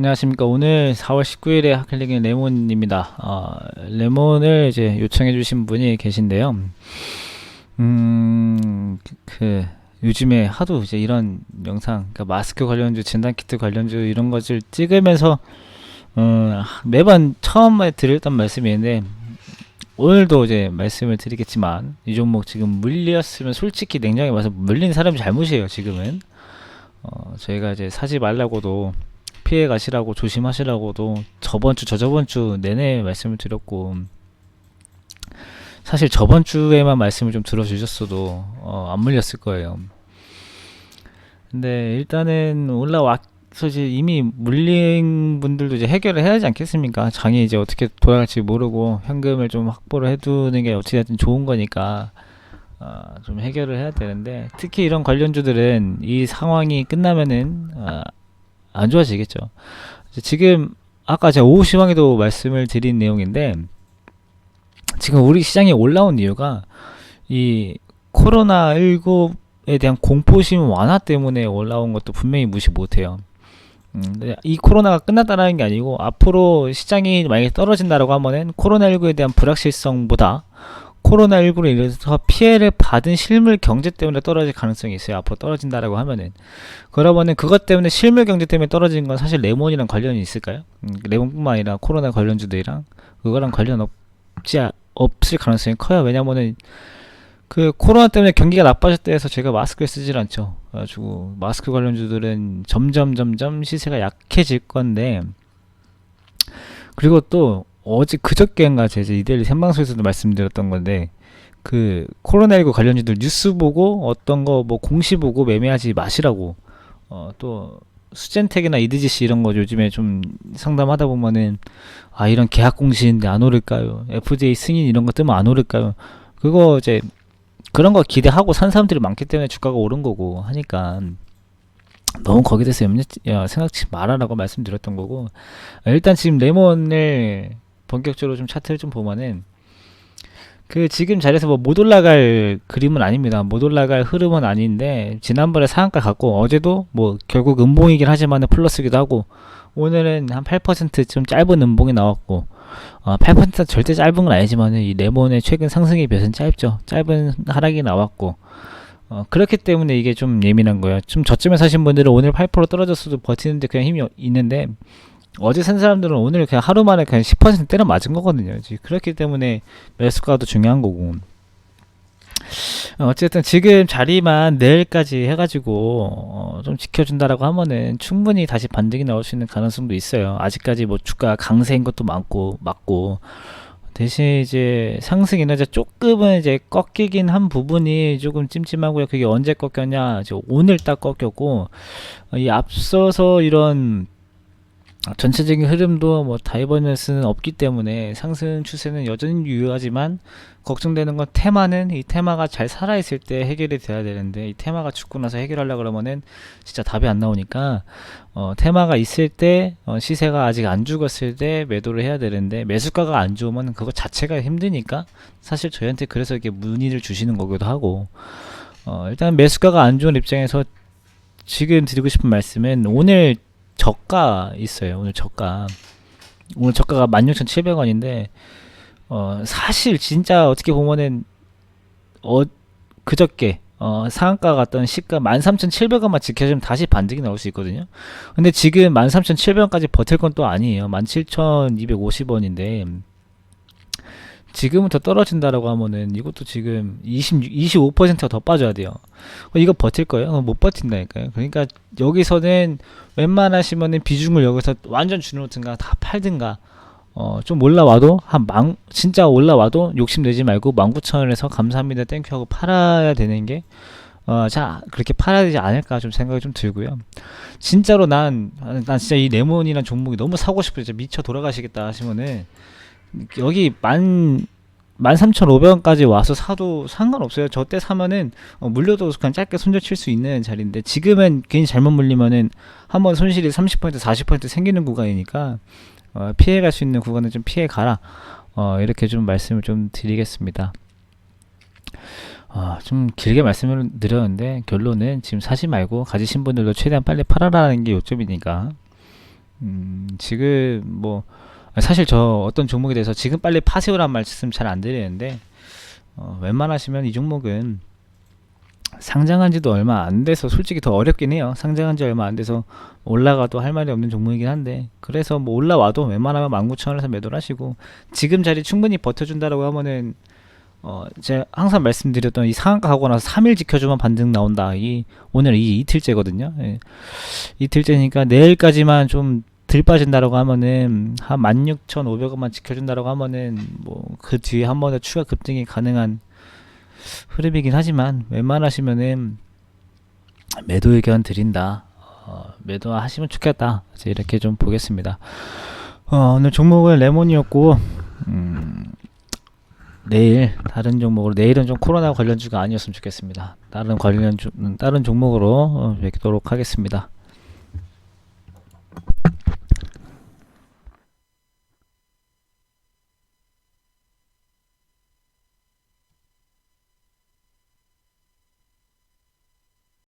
안녕하십니까. 오늘 4월 19일에 하클릭인 레몬입니다. 어, 레몬을 이제 요청해주신 분이 계신데요. 음, 그, 그 요즘에 하도 이제 이런 영상, 그러니까 마스크 관련주, 진단키트 관련주 이런 것을 찍으면서 어, 매번 처음에 드렸던 말씀인데 오늘도 이제 말씀을 드리겠지만 이 종목 지금 물렸으면 솔직히 냉정히 말해서 물린 사람이 잘못이에요. 지금은 어, 저희가 이제 사지 말라고도 피해 가시라고 조심하시라고도 저번 주 저저번 주 내내 말씀을 드렸고 사실 저번 주에만 말씀을 좀 들어주셨어도 어, 안 물렸을 거예요. 근데 일단은 올라와서 이제 이미 물린 분들도 이제 해결을 해야 하지 않겠습니까? 장이 이제 어떻게 돌아갈지 모르고 현금을 좀 확보를 해두는 게 어찌됐든 좋은 거니까 어, 좀 해결을 해야 되는데 특히 이런 관련주들은 이 상황이 끝나면은 어, 안 좋아지겠죠. 지금 아까 제가 오후 시황에도 말씀을 드린 내용인데 지금 우리 시장이 올라온 이유가 이 코로나 19에 대한 공포심 완화 때문에 올라온 것도 분명히 무시 못해요. 음, 이 코로나가 끝났다는 게 아니고 앞으로 시장이 만약에 떨어진다라고 하면은 코로나19에 대한 불확실성보다 코로나19로 인해서 피해를 받은 실물 경제 때문에 떨어질 가능성이 있어요. 앞으로 떨어진다라고 하면은. 그러면은 그것 때문에 실물 경제 때문에 떨어진 건 사실 레몬이랑 관련이 있을까요? 음, 레몬뿐만 아니라 코로나 관련주들이랑 그거랑 관련 없지, 아- 없을 가능성이 커요. 왜냐면은 그 코로나 때문에 경기가 나빠졌다 해서 제가 마스크를 쓰질 않죠. 그래가지고 마스크 관련주들은 점점 점점 시세가 약해질 건데 그리고 또 어제 그저께인가 제가 이데일리 생방송에서도 말씀드렸던 건데 그 코로나19 관련주들 뉴스 보고 어떤 거 뭐 공시 보고 매매하지 마시라고 어 또 수젠텍이나 이드지시 이런 거 요즘에 좀 상담하다 보면은 아 이런 계약 공시인데 안 오를까요? FDA 승인 이런 거 뜨면 안 오를까요? 그거 이제 그런 거 기대하고 산 사람들이 많기 때문에 주가가 오른 거고 하니까 너무 거기에 대해서 염려 야, 생각지 말아라고 말씀드렸던 거고 일단 지금 레몬을 본격적으로 좀 차트를 좀 보면은 그 지금 자리에서 뭐 못 올라갈 그림은 아닙니다. 못 올라갈 흐름은 아닌데 지난번에 상한가 갔고 어제도 뭐 결국 음봉이긴 하지만 플러스기도 하고 오늘은 한 8%좀 짧은 음봉이 나왔고 어, 8% 절대 짧은 건 아니지만 이 레몬의 최근 상승의 볕은 짧죠. 짧은 하락이 나왔고 어, 그렇기 때문에 이게 좀 예민한 거예요. 좀 저점에 사신 분들은 오늘 8% 떨어졌어도 버티는데 그냥 힘이 있는데 어제 산 사람들은 오늘 그냥 하루 만에 그냥 10% 때려 맞은 거거든요. 그렇기 때문에 매수가도 중요한 거고. 어, 어쨌든 지금 자리만 내일까지 해가지고 어, 좀 지켜준다라고 하면은 충분히 다시 반등이 나올 수 있는 가능성도 있어요. 아직까지 뭐 주가 강세인 것도 많고 맞고 대신 이제 상승 에너지 조금은 이제 꺾이긴 한 부분이 조금 찜찜하고요. 그게 언제 꺾였냐? 이제 오늘 딱 꺾였고 어, 이 앞서서 이런 아, 전체적인 흐름도 뭐 다이버전스는 없기 때문에 상승 추세는 여전히 유효하지만 걱정되는 건 테마는 이 테마가 잘 살아있을 때 해결이 돼야 되는데 이 테마가 죽고 나서 해결하려 그러면은 진짜 답이 안 나오니까 어, 테마가 있을 때 어, 시세가 아직 안 죽었을 때 매도를 해야 되는데 매수가가 안 좋으면 그거 자체가 힘드니까 사실 저희한테 그래서 이렇게 문의를 주시는 거기도 하고 어, 일단 매수가가 안 좋은 입장에서 지금 드리고 싶은 말씀은 오늘 저가 있어요. 오늘 저가. 오늘 저가가 16,700원인데 어 사실 진짜 어떻게 보면은 어 그저께 어 상한가 갔던 시가 13,700원만 지켜주면 다시 반등이 나올 수 있거든요. 근데 지금 13,700원까지 버틸 건 또 아니에요. 17,250원인데 지금은 더 떨어진다라고 하면은 이것도 지금 20, 25%가 더 빠져야 돼요. 어, 이거 버틸 거예요? 어, 못 버틴다니까요. 그러니까 여기서는 웬만하시면은 비중을 여기서 완전 줄여놓든가 다 팔든가 어, 좀 올라와도 한 만, 진짜 올라와도 욕심내지 말고 19,000원에서 감사합니다 땡큐 하고 팔아야 되는 게 어, 자, 그렇게 팔아야 되지 않을까 좀 생각이 좀 들고요. 진짜로 난, 난 진짜 이 레몬이란 종목이 너무 사고 싶어요. 진짜 미쳐 돌아가시겠다 하시면은 여기 만 13,500원까지 와서 사도 상관없어요. 저때 사면은 어, 물려도 그냥 짧게 손절 칠 수 있는 자리인데 지금은 괜히 잘못 물리면은 한번 손실이 30% 40% 생기는 구간이니까 어, 피해갈 수 있는 구간은 좀 피해 가라. 어, 이렇게 좀 말씀을 좀 드리겠습니다. 어, 좀 길게 말씀을 드렸는데 결론은 지금 사지 말고 가지신 분들도 최대한 빨리 팔아라는 게 요점이니까 음, 지금 뭐 사실 저 어떤 종목에 대해서 지금 빨리 파세요란 말씀 잘 안 드리는데 어, 웬만하시면 이 종목은 상장한 지도 얼마 안 돼서 솔직히 더 어렵긴 해요. 상장한 지 얼마 안 돼서 올라가도 할 말이 없는 종목이긴 한데 그래서 뭐 올라와도 웬만하면 19,000원에서 매도를 하시고 지금 자리 충분히 버텨준다라고 하면은 어 제가 항상 말씀드렸던 이 상한가 가고 나서 3일 지켜주면 반등 나온다. 이 오늘 이 이틀째거든요. 예. 이틀째니까 내일까지만 좀 들 빠진다라고 하면은 한 16,500원만 지켜준다라고 하면은 뭐 그 뒤에 한번더 추가 급등이 가능한 흐름이긴 하지만 웬만하시면은 매도 의견 드린다. 어, 매도하시면 좋겠다. 이제 이렇게 좀 보겠습니다. 어, 오늘 종목은 레몬이었고 음, 내일 다른 종목으로 내일은 좀 코로나 관련주가 아니었으면 좋겠습니다. 다른 관련 주, 다른 종목으로 어, 뵙도록 하겠습니다.